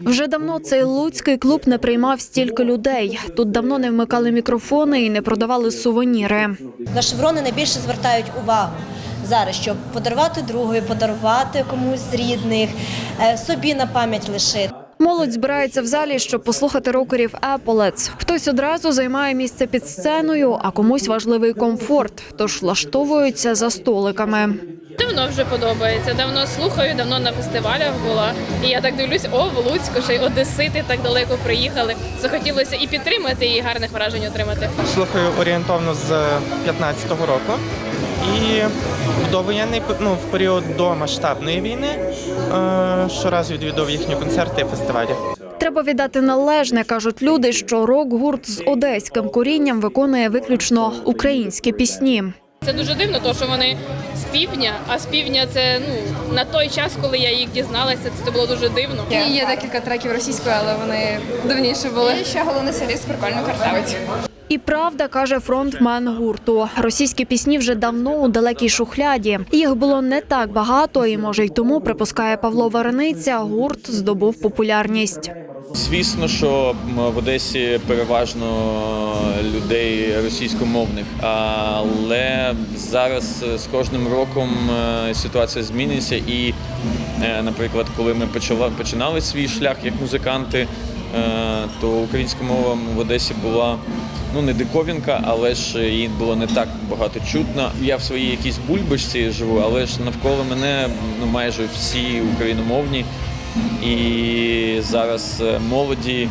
Вже давно цей луцький клуб не приймав стільки людей. Тут давно не вмикали мікрофони і не продавали сувеніри. На шеврони найбільше звертають увагу зараз, щоб подарувати другої, подарувати комусь з рідних, е, собі на пам'ять лишити. Молодь збирається в залі, щоб послухати рокерів Еполец. Хтось одразу займає місце під сценою, а комусь важливий комфорт, тож влаштовуються за столиками. Давно вже подобається. Давно слухаю, давно на фестивалях була. І я так дивлюсь, о, в Луцьку, ще й одесити так далеко приїхали. Захотілося і підтримати, і гарних вражень отримати. Слухаю орієнтовно з 15-го року. І в довоєнний ну, в період до масштабної війни е, щоразу відвідував їхні концерти і фестивалі. Треба віддати належне, кажуть люди, що рок-гурт з одеським корінням виконує виключно українські пісні. Це дуже дивно, тому що вони з півдня, а з півдня це ну на той час, коли я їх дізналася, це, було дуже дивно. І є декілька треків російською, але вони давніше були. І ще головний соліст прикольно картавить. І правда каже фронтмен гурту. Російські пісні вже давно у далекій шухляді. Їх було не так багато, і може й тому припускає Павло Варениця. Гурт здобув популярність. Звісно, що в Одесі переважно людей російськомовних, але зараз е, з кожним роком е, ситуація зміниться. І, е, наприклад, коли ми починали свій шлях як музиканти, то українська мова в Одесі була ну не диковінка, але ж її було не так багато чутно. Я в своїй якійсь бульбашці живу, але ж навколо мене ну майже всі україномовні. І зараз е, молоді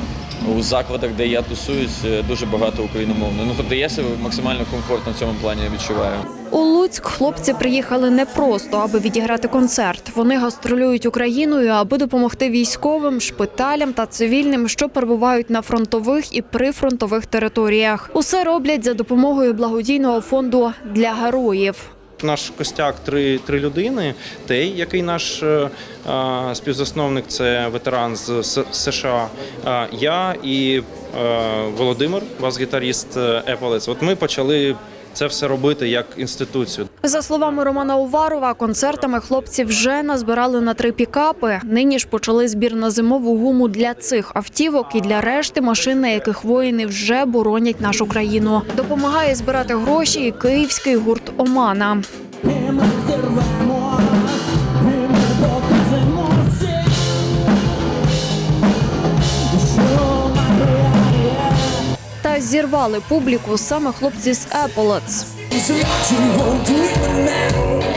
у закладах, де я тусуюсь, е, дуже багато україномовно. Ну тобто я себе максимально комфортно в цьому плані відчуваю. У Луцьк хлопці приїхали не просто, аби відіграти концерт. Вони гастролюють Україною, аби допомогти військовим, шпиталям та цивільним, що перебувають на фронтових і прифронтових територіях. Усе роблять за допомогою благодійного фонду для героїв. Наш костяк три, три людини. Тей, який наш е, е, співзасновник, це ветеран з США. е, я і е, Володимир, бас-гітаріст Еполець. От ми почали це все робити як інституцію. За словами Романа Уварова, концертами хлопці вже назбирали на три пікапи. Нині ж почали збір на зимову гуму для цих автівок і для решти машин, на яких воїни вже боронять нашу країну. Допомагає збирати гроші і київський гурт Омана. Зірвали публіку саме хлопці з Еполец.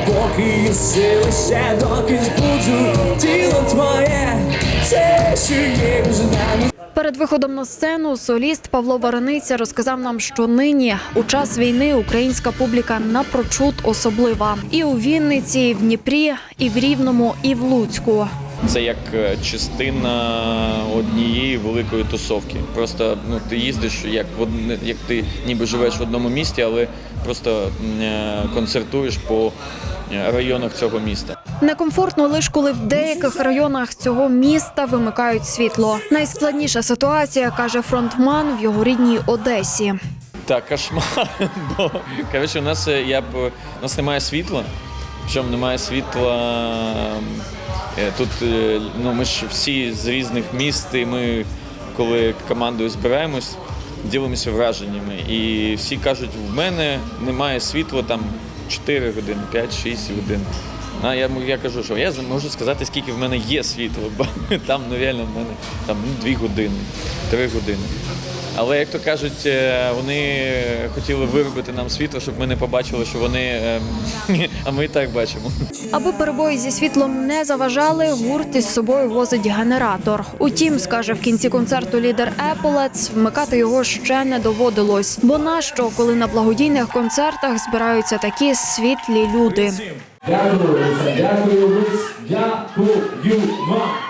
Поки сили ще доки збуджу тіло твоє, все, що є між нами. Перед виходом на сцену соліст Павло Варениця розказав нам, що нині у час війни українська публіка напрочуд особлива і у Вінниці, і в Дніпрі, і в Рівному, і в Луцьку. Це як е, частина однієї великої тусовки. Просто ну ти їздиш, як в одне, як ти ніби живеш в одному місті, але просто е, концертуєш по е, районах цього міста. Некомфортно лише коли в деяких районах цього міста вимикають світло. Найскладніша ситуація каже фронтман в його рідній Одесі. Так, кошмар. Бо коротше, у нас я б у нас немає світла. Причому немає світла. Е, Тут е, ну ми ж всі з різних міст, і ми, коли командою збираємось, ділимося враженнями. І всі кажуть, в мене немає світла там 4 години, 5-6 годин. А я, я кажу, що я можу сказати, скільки в мене є світла, бо там ну, реально в мене там ну, 2 години, 3 години. Але як то кажуть, е, вони хотіли виробити нам світло, щоб ми не побачили, що вони. ем, А ми і так бачимо. Аби перебої зі світлом не заважали, гурт із собою возить генератор. Утім, скаже в кінці концерту лідер Еполец, вмикати його ще не доводилось. Бо нащо, коли на благодійних концертах збираються такі світлі люди? Дякую, дякую, дякую вам.